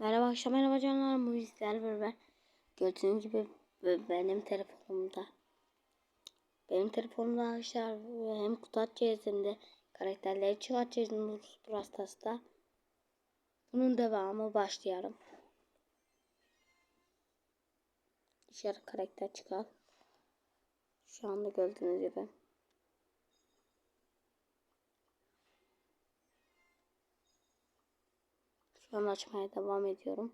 Merhaba akşam merhaba canlar. Bu bizler beraber gördüğünüz gibi benim telefonumda benim telefonumda arkadaşlar hem kutu açacağız hem de karakterleri çıkartacağız Brastas'ta bunun devamı başlayalım. Dışarı karakter çıkar. Şu anda gördüğünüz gibi Şu an açmaya devam ediyorum.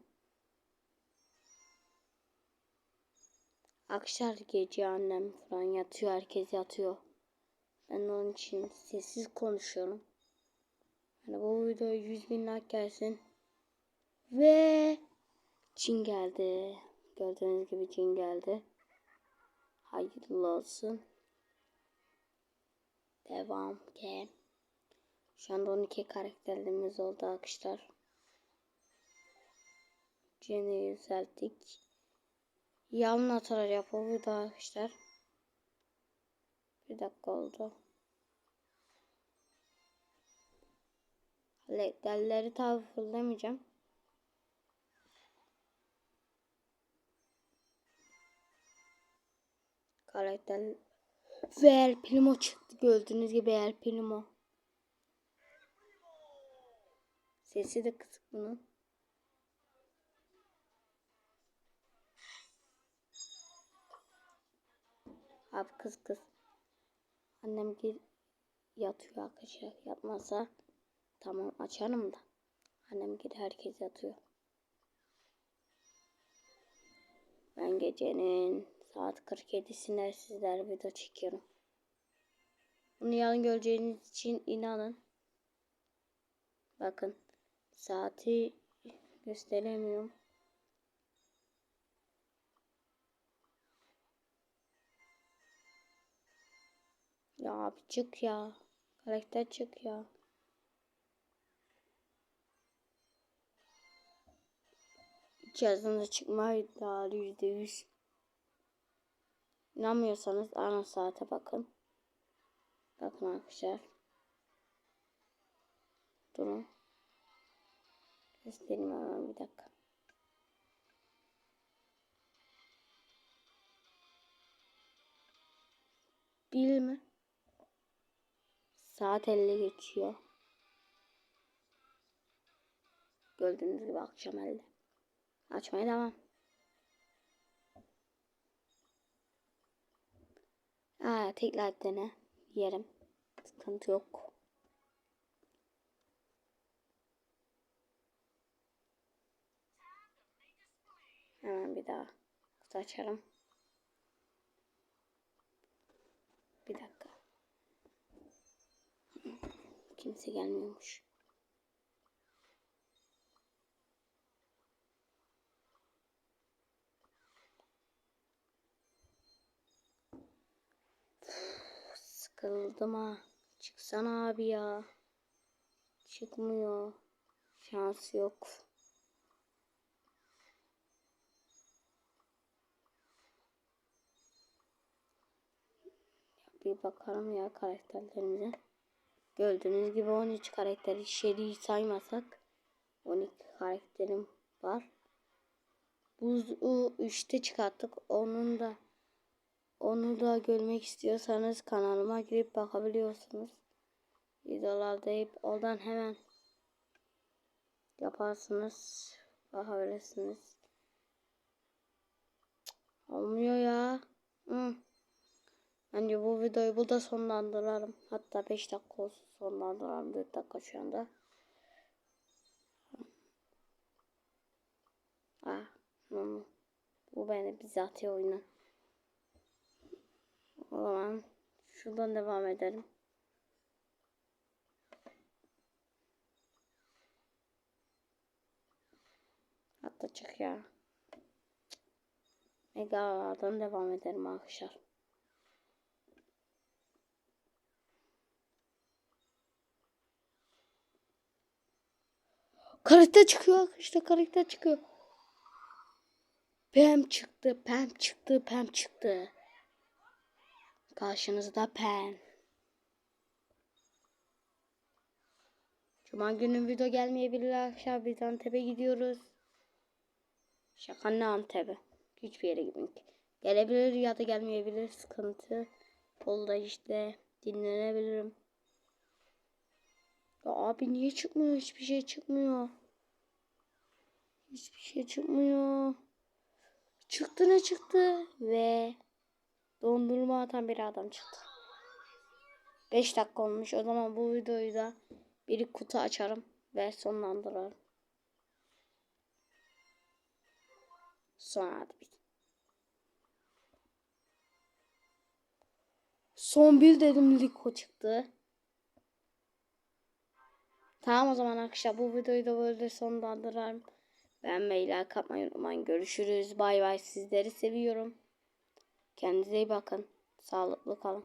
Akşam gece annem falan yatıyor. Herkes yatıyor. Ben onun için sessiz konuşuyorum. Yani bu video 100 bin like gelsin. Ve Çin geldi. Gördüğünüz gibi Çin geldi. Hayırlı olsun. Devam ki. Şu anda 12 karakterlerimiz oldu arkadaşlar. Jen'i yükselttik. Yalın atarak yapalım da arkadaşlar. Bir dakika oldu. Halletlerleri tabi fırlamayacağım. Karakter ve El Primo çıktı. Gördüğünüz gibi El Primo. Sesi de kısık bunun. Abi kız kız. Annem gir yatıyor arkadaşlar. Yatmazsa tamam açarım da. Annem gir herkes yatıyor. Ben gecenin saat 47'sinde sizlere video çekiyorum. Bunu yarın göreceğiniz için inanın. Bakın saati gösteremiyorum. Ya abi çık ya. Karakter çık ya. İçerisinde çıkma iddialı yüzde yüz. İnanmıyorsanız ana saate bakın. Bakın arkadaşlar. Durun. Göstereyim hemen bir dakika. Bil mi? Saat 50 geçiyor. Gördüğünüz gibi akşam 50. Açmaya devam. Aa, tekrar dene. Yerim. Sıkıntı yok. Hemen bir daha kutu. Bir dakika. Kimse gelmiyormuş. Sıkıldım ha. Çıksana abi ya. Çıkmıyor. Şans yok. Bir bakalım ya karakterlerimize. Gördüğünüz gibi 13 karakteri Sherry'i saymasak 12 karakterim var. Buzu 3'te çıkarttık. Onun da onu da görmek istiyorsanız kanalıma girip bakabiliyorsunuz. Videolarda hep oradan hemen yaparsınız. Bakabilirsiniz. Olmuyor ya. Bence bu videoyu burada sonlandıralım. Hatta 5 dakika olsun sonlandıralım. 4 dakika şu anda. Ah, hmm. Bu beni bizatihi oyunu. O zaman şuradan devam edelim. Hatta çık ya. Mega'dan devam edelim arkadaşlar. Karakter çıkıyor arkadaşlar karakter çıkıyor. Pem çıktı, Pem çıktı, Pem çıktı. Karşınızda Pem. Cuma günü video gelmeyebilir arkadaşlar. Biz Antep'e gidiyoruz. Şaka ne Antep'e. Hiçbir yere gitmek. Gelebilir ya da gelmeyebilir. Sıkıntı. Olda işte dinlenebilirim. Ya abi niye çıkmıyor? Hiçbir şey çıkmıyor. Hiçbir şey çıkmıyor. Çıktı ne çıktı? Ve dondurma atan bir adam çıktı. 5 dakika olmuş. O zaman bu videoyu da bir kutu açarım ve sonlandırırım. Sonra bit. Son bir dedim Liko çıktı. Tamam o zaman arkadaşlar bu videoyu da böyle sonlandırırım. Beğenmeyi, like atmayı unutmayın. Görüşürüz. Bay bay. Sizleri seviyorum. Kendinize iyi bakın. Sağlıklı kalın.